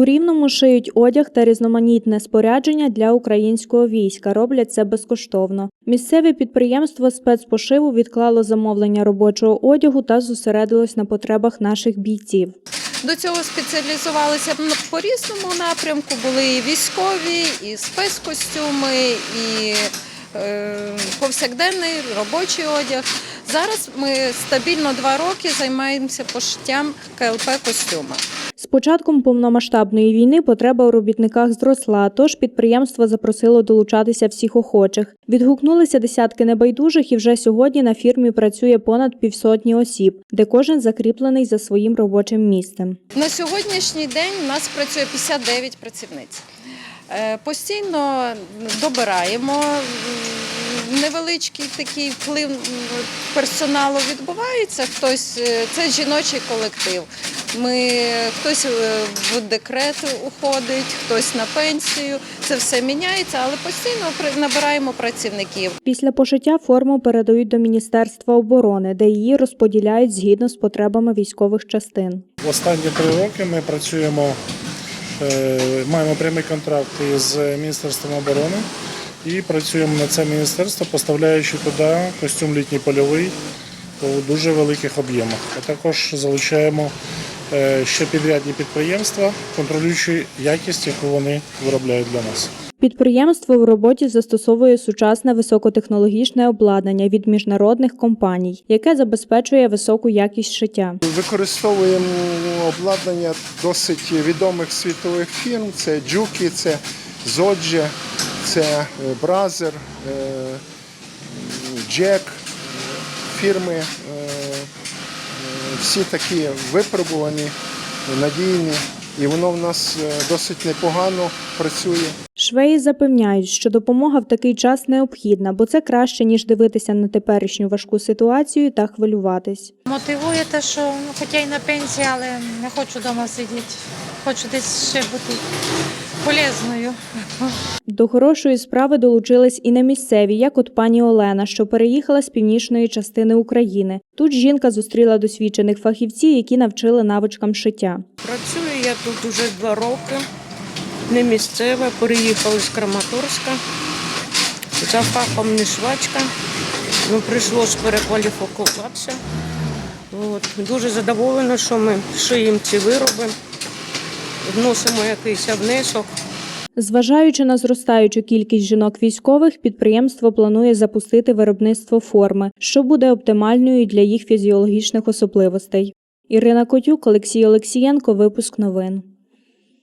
У Рівному шиють одяг та різноманітне спорядження для українського війська. Роблять це безкоштовно. Місцеве підприємство спецпошиву відклало замовлення робочого одягу та зосередилось на потребах наших бійців. До цього спеціалізувалися по різному напрямку. Були і військові, і спецкостюми, і е, повсякденний робочий одяг. Зараз ми стабільно два роки займаємося пошиттям КЛП костюма. З початком повномасштабної війни потреба у робітниках зросла, тож підприємство запросило долучатися всіх охочих. Відгукнулися десятки небайдужих, і вже сьогодні на фірмі працює понад півсотні осіб, де кожен закріплений за своїм робочим місцем. На сьогоднішній день у нас працює 59 працівниць. Е, Постійно добираємо. Невеличкий такий вплив персоналу відбувається. Хтось е, це жіночий колектив. Ми хтось е, в декрет уходить, хтось на пенсію. Це все міняється, але постійно набираємо працівників. Після пошиття форму передають до Міністерства оборони, де її розподіляють згідно з потребами військових частин. Останні три роки ми працюємо, е, маємо прямий контракт із Міністерством оборони і працюємо на це міністерство, поставляючи туди костюм літній польовий у дуже великих об'ємах. А також залучаємо ще підрядні підприємства, контролюючи якість, яку вони виробляють для нас. Підприємство в роботі застосовує сучасне високотехнологічне обладнання від міжнародних компаній, яке забезпечує високу якість шиття. Використовуємо обладнання досить відомих світових фірм. Це Джукі, це Зоджі, це Бразер, Джек, фірми е, всі такі випробувані, надійні, і воно в нас е, досить непогано працює. Швеї запевняють, що допомога в такий час необхідна, бо це краще ніж дивитися на теперішню важку ситуацію та хвилюватись. Мотивує те, що ну, хоча й на пенсії, але не хочу вдома сидіти. Хочу десь ще бути полезною. До хорошої справи долучились і не місцеві, як от пані Олена, що переїхала з північної частини України. Тут жінка зустріла досвідчених фахівців, які навчили навичкам шиття. Працюю я тут уже два роки. Не місцева, переїхала з Краматорська. За фахом не швачка. Ну, прийшлось перекваліфікуватися. От. Дуже задоволена, що ми шиємо ці вироби, вносимо якийсь внесок. Зважаючи на зростаючу кількість жінок військових, підприємство планує запустити виробництво форми, що буде оптимальною для їх фізіологічних особливостей. Ірина Котюк, Олексій Олексієнко, випуск новин.